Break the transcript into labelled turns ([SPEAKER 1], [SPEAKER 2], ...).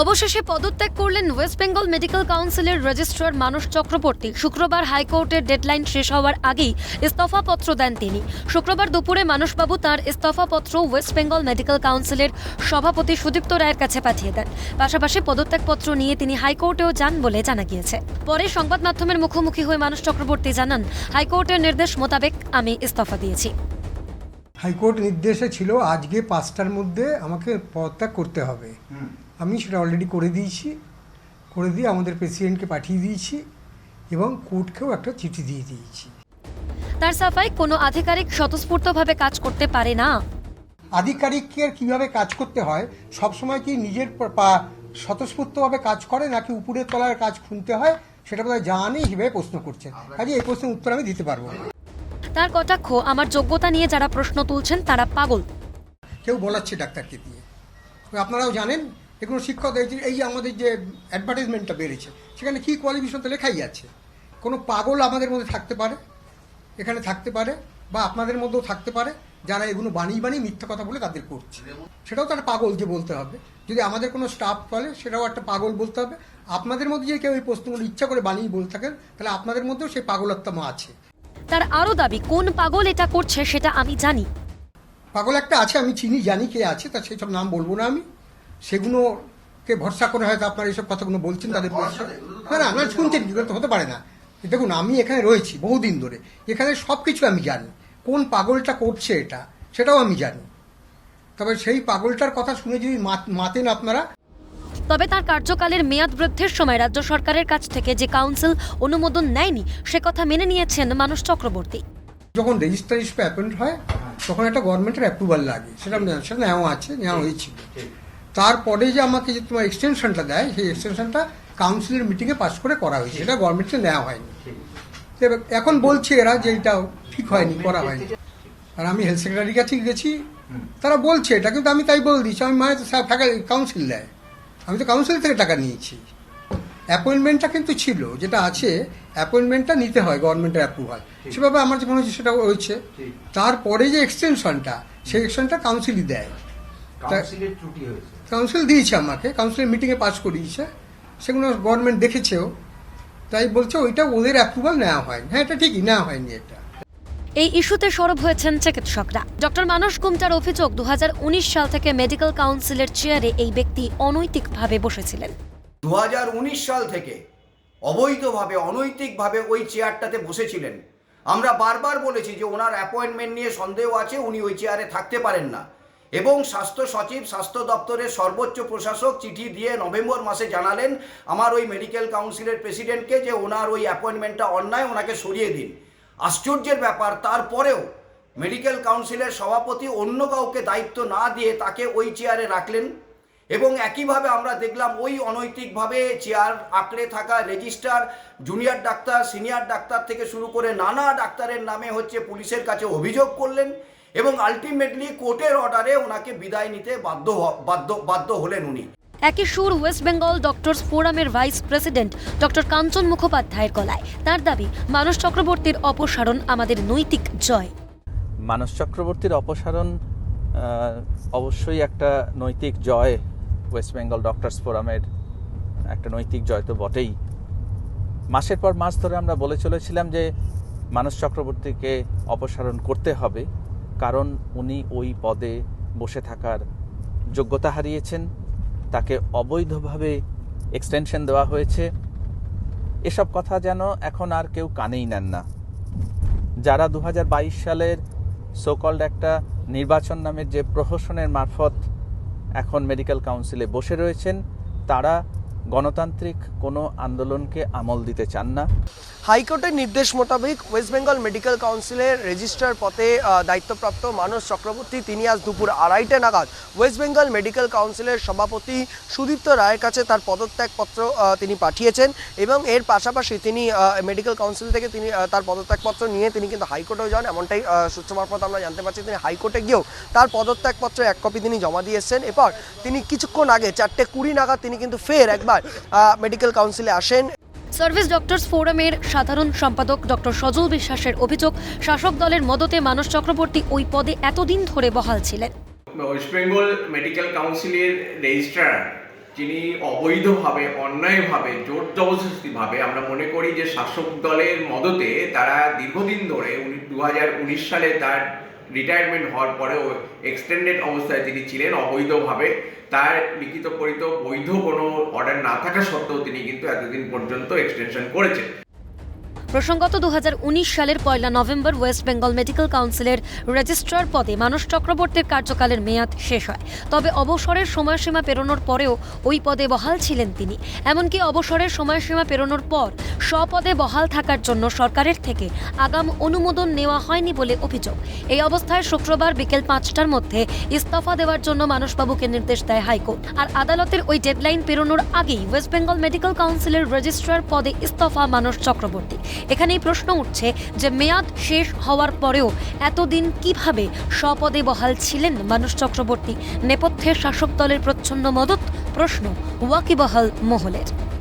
[SPEAKER 1] অবশেষে পদত্যাগ করলেন ওয়েস্ট বেঙ্গল মেডিকেল কাউন্সিলের রেজিস্ট্রার মানস চক্রবর্তী। শুক্রবার হাইকোর্টের ডেডলাইন শেষ হওয়ার আগেই ইস্তফাপত্র দেন তিনি। শুক্রবার দুপুরে মানসবাবু তার ইস্তফাপত্র ওয়েস্ট বেঙ্গল মেডিকেল কাউন্সিলের সভাপতি সুদীপ্ত রায়ের কাছে পাঠিয়ে দেন। পাশাপাশি পদত্যাগপত্র নিয়ে তিনি হাইকোর্টেও যান বলে জানা গিয়েছে। পরে সংবাদ মাধ্যমের মুখোমুখি হয়ে মানস চক্রবর্তী জানান হাইকোর্টের নির্দেশ মোতাবেক আমি ইস্তফা দিয়েছি।
[SPEAKER 2] হাইকোর্ট নির্দেশে ছিল আজকে পাঁচটার মধ্যে আমাকে পদত্যাগ করতে হবে। আমি সেটা অলরেডি করে দিয়েছি। করে দিয়ে আমাদের প্রেসিডেন্টকে পাঠিয়ে দিয়েছি এবং কোর্টকেও একটা চিঠি দিয়ে দিয়েছি।
[SPEAKER 1] তার সাফাই কোনো আধিকারিক স্বতঃস্ফূর্তভাবে কাজ করতে পারে না।
[SPEAKER 2] আধিকারিকের কীভাবে কাজ করতে হয়? সবসময় কি নিজের পা স্বতঃস্ফূর্তভাবে কাজ করে নাকি উপরের তলার কাজ খুনতে হয়? সেটা বোধহয় জানি হিসেবে প্রশ্ন করছেন কাজে এই প্রশ্নের উত্তর আমি দিতে পারব।
[SPEAKER 1] তার কটাক্ষ আমার যোগ্যতা নিয়ে যারা প্রশ্ন তুলছেন তারা পাগল।
[SPEAKER 2] কেউ বলাচ্ছে ডাক্তারকে দিয়ে। আপনারাও জানেন এগুলো শিক্ষক এই যে- এই যে আমাদের যে অ্যাডভার্টাইজমেন্টটা বেড়েছে সেখানে কী কোয়ালিফিকেশন তো লেখাই আছে। কোনো পাগল আমাদের মধ্যে থাকতে পারে এখানে থাকতে পারে বা আপনাদের মধ্যেও থাকতে পারে যারা এগুলো বানিয়ে বানিয়ে মিথ্যা কথা বলে তাদের করছে। সেটাও তো একটা পাগল যে বলতে হবে। যদি আমাদের কোনো স্টাফ বলে সেটাও একটা পাগল বলতে হবে। আপনাদের মধ্যে যে কেউ এই প্রশ্নগুলো ইচ্ছা করে বানিয়ে বলতে থাকেন তাহলে আপনাদের মধ্যেও সেই পাগলত্বম আছে।
[SPEAKER 1] তার আরও দাবি কোন পাগল এটা করছে সেটা আমি জানি।
[SPEAKER 2] পাগল একটা আছে আমি চিনি জানি কে আছে তার সেই সব নাম বলব না আমি। সেগুলোকে ভরসা করে হয়তো আপনারা এইসব কথাগুলো বলছেন তাদের ভরসা না না আপনারা শুনছেন কি তো হতে পারে না। দেখুন আমি এখানে রয়েছি বহুদিন ধরে। এখানে সব কিছু আমি জানি। কোন পাগলটা করছে এটা সেটাও আমি জানি। তবে সেই পাগলটার কথা শুনে যদি মাত- মাতেন আপনারা।
[SPEAKER 1] তবে তার কার্যকালের মেয়াদ বৃদ্ধির সময় রাজ্য সরকারের কাছ থেকে যে কাউন্সিল অনুমোদন নেয়নি সে কথা মেনে নিয়েছেন মানুষ চক্রবর্তী।
[SPEAKER 2] যখন রেজিস্টার হিসেবে অ্যাপয়েন্ট হয় তখন একটা গভর্নমেন্টের অ্যাপ্রুভাল লাগে। সেটা সেটা নেওয়া আছে নেওয়া হয়েছিল। তারপরে যে আমাকে যে তোমার এক্সটেনশনটা দেয় সেই এক্সটেনশনটা কাউন্সিলের মিটিংয়ে পাস করে করা হয়েছে। সেটা গভর্নমেন্টে নেওয়া হয়নি। এখন বলছে এরা যে এটা ঠিক হয়নি করা হয়নি। আর আমি হেলথ সেক্রেটারির কাছে গেছি। তারা বলছে এটা কিন্তু আমি তাই বলে দিচ্ছি আমি মানে কাউন্সিল দেয়। আমি তো কাউন্সিল থেকে টাকা নিয়েছি। অ্যাপয়েন্টমেন্টটা কিন্তু ছিল যেটা আছে অ্যাপয়েন্টমেন্টটা নিতে হয় গভর্নমেন্টের অ্যাপ্রুভাল সেভাবে আমার যে মনে হচ্ছে সেটা হয়েছে তারপরে যে এক্সটেনশনটা সেই এক্সটেনশনটা কাউন্সিলই দেয়।
[SPEAKER 3] কাউন্সিলের ত্রুটি হয়েছে
[SPEAKER 2] কাউন্সিল দিয়েছে আমাকে কাউন্সিলের মিটিংয়ে পাস করিয়েছে সেগুলো গভর্নমেন্ট দেখেছেও তাই বলছে ওইটা ওদের অ্যাপ্রুভাল নেওয়া হয়নি। হ্যাঁ এটা ঠিকই নেওয়া হয়নি এটা।
[SPEAKER 1] এই ইস্যুতে সরব হয়েছেন চিকিৎসকরা। ডক্টর মানস গুমটার অভিযোগ দু হাজার উনিশ সাল থেকে মেডিকেল কাউন্সিলের চেয়ারে এই ব্যক্তি অনৈতিকভাবে বসেছিলেন।
[SPEAKER 4] দুহাজার উনিশ সাল থেকে অবৈধভাবে অনৈতিকভাবে ওই চেয়ারটাতে বসেছিলেন। আমরা বারবার বলেছি যে ওনার অ্যাপয়েন্টমেন্ট নিয়ে সন্দেহ আছে উনি ওই চেয়ারে থাকতে পারেন না। এবং স্বাস্থ্য সচিব, স্বাস্থ্য দপ্তরের সর্বোচ্চ প্রশাসক চিঠি দিয়ে নভেম্বর মাসে জানালেন, আমার ওই মেডিকেল কাউন্সিলের প্রেসিডেন্টকে যে ওনার ওই অ্যাপয়েন্টমেন্টটা অন্যায় ওনাকে সরিয়ে দিন। আশ্চর্যের ব্যাপার, তারপরেও মেডিকেল কাউন্সিলের সভাপতি অন্য কাউকে দায়িত্ব না দিয়ে তাকে ওই চেয়ারে রাখলেন এবং একইভাবে আমরা দেখলাম ওই অনৈতিকভাবে চেয়ার আঁকড়ে থাকা রেজিস্ট্রার জুনিয়র ডাক্তার সিনিয়র ডাক্তার থেকে শুরু করে নানা ডাক্তারের নামে হচ্ছে পুলিশের কাছে অভিযোগ করলেন। এবং আলটিমেটলি কোর্টের অর্ডারে ওনাকে বিদায় নিতে বাধ্য হ- বাধ্য বাধ্য হলেন উনি।
[SPEAKER 1] একই সুর ওয়েস্ট বেঙ্গল ডক্টরস ফোরামের ভাইস প্রেসিডেন্ট ডক্টর কাঞ্চন মুখোপাধ্যায়ের গলায়। তার দাবি মানস চক্রবর্তীর অপসারণ আমাদের নৈতিক জয়।
[SPEAKER 5] মানস চক্রবর্তীর অপসারণ অবশ্যই একটা নৈতিক জয় ওয়েস্ট বেঙ্গল ডক্টরস ফোরামের একটা নৈতিক জয় তো বটেই। মাসের পর মাস ধরে আমরা বলে চলেছিলাম যে মানস চক্রবর্তীকে অপসারণ করতে হবে। কারণ উনি ওই পদে বসে থাকার যোগ্যতা হারিয়েছেন। তাকে অবৈধভাবে এক্সটেনশন দেওয়া হয়েছে। এসব কথা যেন এখন আর কেউ কানেই নেন না। যারা দু হাজার বাইশ সালের সোকল্ড একটা নির্বাচন নামের যে প্রহসনের মারফত এখন মেডিকেল কাউন্সিলে বসে রয়েছেন, তারা গণতান্ত্রিক কোনো আন্দোলনকে আমল দিতে চান না।
[SPEAKER 6] হাইকোর্টের নির্দেশ মোতাবেক ওয়েস্ট বেঙ্গল মেডিকেল কাউন্সিলের রেজিস্ট্রার পথে দায়িত্বপ্রাপ্ত মানস চক্রবর্তী, তিনি আজ দুপুর আড়াইটে নাগাদ ওয়েস্ট বেঙ্গল মেডিকেল কাউন্সিলের সভাপতি সুদীপ্ত রায়ের কাছে তার পদত্যাগপত্র তিনি পাঠিয়েছেন এবং এর পাশাপাশি তিনি মেডিকেল কাউন্সিল থেকে তিনি তার পদত্যাগপত্র নিয়ে তিনি কিন্তু হাইকোর্টেও যান। এমনটাই সূত্র মারফত আমরা জানতে পারছি তিনি হাইকোর্টে গিয়েও তার পদত্যাগপত্র এক কপি তিনি জমা দিয়ে এসেছেন এরপর তিনি কিছুক্ষণ আগে, চারটে কুড়ি নাগাদ তিনি কিন্তু ফের একবার মেডিকেল কাউন্সিলে আসেন।
[SPEAKER 1] সার্ভিস ডক্টরস ফোরামের সাধারণ সম্পাদক ডক্টর সজল বিশ্বাসের অভিযোগ শাসক দলের মদতে মানস চক্রবর্তী ওই পদে এতদিন ধরে বহাল ছিলেন।
[SPEAKER 7] ওয়েস্ট বেঙ্গল মেডিকেল কাউন্সিলের রেজিস্ট্রার যিনি অবৈধভাবে অন্যায়ভাবে জোর জবরদস্তিভাবে আমরা মনে করি যে শাসক দলের মদতে তারা দীর্ঘদিন ধরে উনি দু সালে তার রিটায়ারমেন্ট হওয়ার পরেও এক্সটেন্ডেড অবস্থায় তিনি ছিলেন অবৈধভাবে। তার লিখিত করিত বৈধ কোনো অর্ডার না থাকা সত্ত্বেও তিনি কিন্তু এতদিন পর্যন্ত এক্সটেনশন করেছেন।
[SPEAKER 1] প্রসঙ্গত দু হাজার উনিশ সালের পয়লা নভেম্বর ওয়েস্ট বেঙ্গল মেডিকেল কাউন্সিলের রেজিস্ট্রার পদে মানস চক্রবর্তীর কার্যকালের মেয়াদ শেষ হয়। তবে অবসরের সময়সীমা পেরোনোর পরেও ওই পদে বহাল ছিলেন তিনি। এমনকি অবসরের সময়সীমা পেরোনোর পর স্বপদে বহাল থাকার জন্য সরকারের থেকে আগাম অনুমোদন নেওয়া হয়নি বলে অভিযোগ। এই অবস্থায় শুক্রবার বিকেল পাঁচটার মধ্যে ইস্তফা দেওয়ার জন্য মানসবাবুকে নির্দেশ দেয় হাইকোর্ট। আর আদালতের ওই ডেডলাইন পেরোনোর আগেই ওয়েস্ট বেঙ্গল মেডিকেল কাউন্সিলের রেজিস্ট্রার পদে ইস্তফা মানস চক্রবর্তী। এখানেই প্রশ্ন উঠছে যে মেয়াদ শেষ হওয়ার পরেও এতদিন কীভাবে স্বপদে বহাল ছিলেন মানুষ চক্রবর্তী? নেপথ্যে শাসক দলের প্রচ্ছন্ন মদত? প্রশ্ন ওয়াকিবহাল মহলের।